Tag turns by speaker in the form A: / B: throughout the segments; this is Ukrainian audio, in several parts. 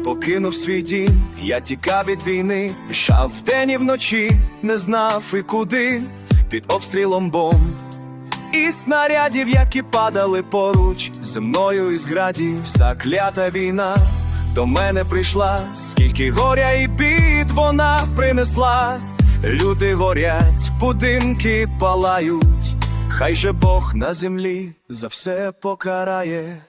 A: покинув свій дім, я тікав від війни, йшав вдень і вночі, не знав і куди, під обстрілом бомб. І снарядів, які падали поруч зі мною із градів, вся клята війна до мене прийшла, скільки горя і бід вона принесла. Люди горять, будинки палають, хай же Бог на землі за все покарає.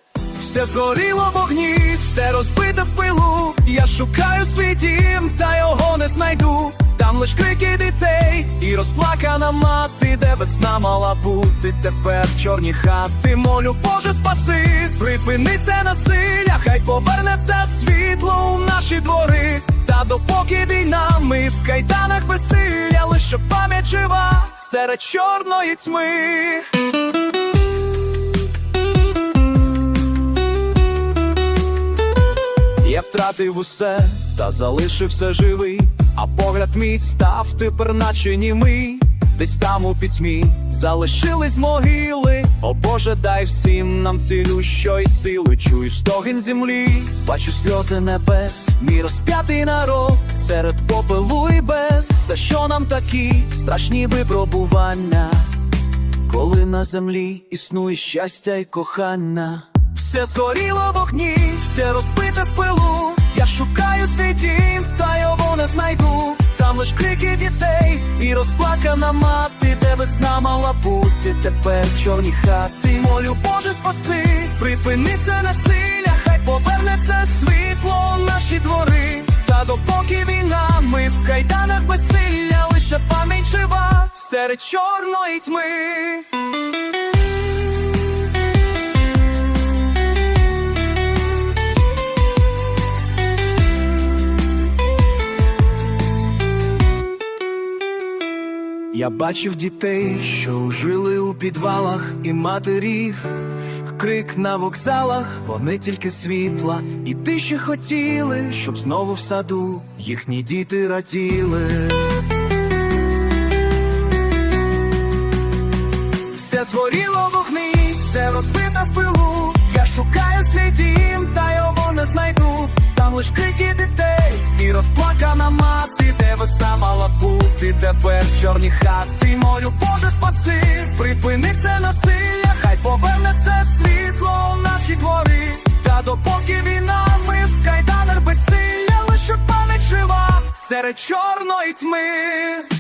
A: Все згоріло вогні, все розбите в пилу. Я шукаю свій дім, та його не знайду. Там лиш крики дітей і розплакана мати, де весна мала бути. Тепер чорні хати. Молю, Боже, спаси, припини це насилля, хай повернеться світло у наші двори. Та допоки війна, ми в кайданах безсилля, лише пам'ять жива серед чорної тьми. Втратив усе та залишився живий, а погляд мій став тепер наче німий. Десь там у пітьмі залишились могили. О Боже, дай всім нам цілющої сили. Чую стогін землі, бачу сльози небес, мій розп'ятий народ серед попелу і без. За що нам такі страшні випробування? Коли на землі існує щастя й кохання, все згоріло в огні, все розбите в пилу. Я шукаю свій дім, та його не знайду. Там лиш крики дітей і розплакана мати, де весна мала бути. Тепер чорні хати. Молю, Боже, спаси, припини це насилля, хай повернеться світло у наші двори. Та допоки війна, ми в кайданах безсилля, лише пам'ять жива серед чорної тьми. Я бачив дітей, що жили у підвалах, і матерів, крик на вокзалах, вони тільки світла, і тиші хотіли, щоб знову в саду їхні діти раділи. Все згоріло в огні, все розбито в пилу. Я шукаю свій дім, та його не знайду. Там лиш дітей розплакана мати, де весна мала бути. Тепер чорні хати. морю, Боже, спаси, припини це насилля, хай повернеться світло у наші двори. Та допоки війна, ми в кайданах безсилля, лише пам'ять жива серед чорної тьми.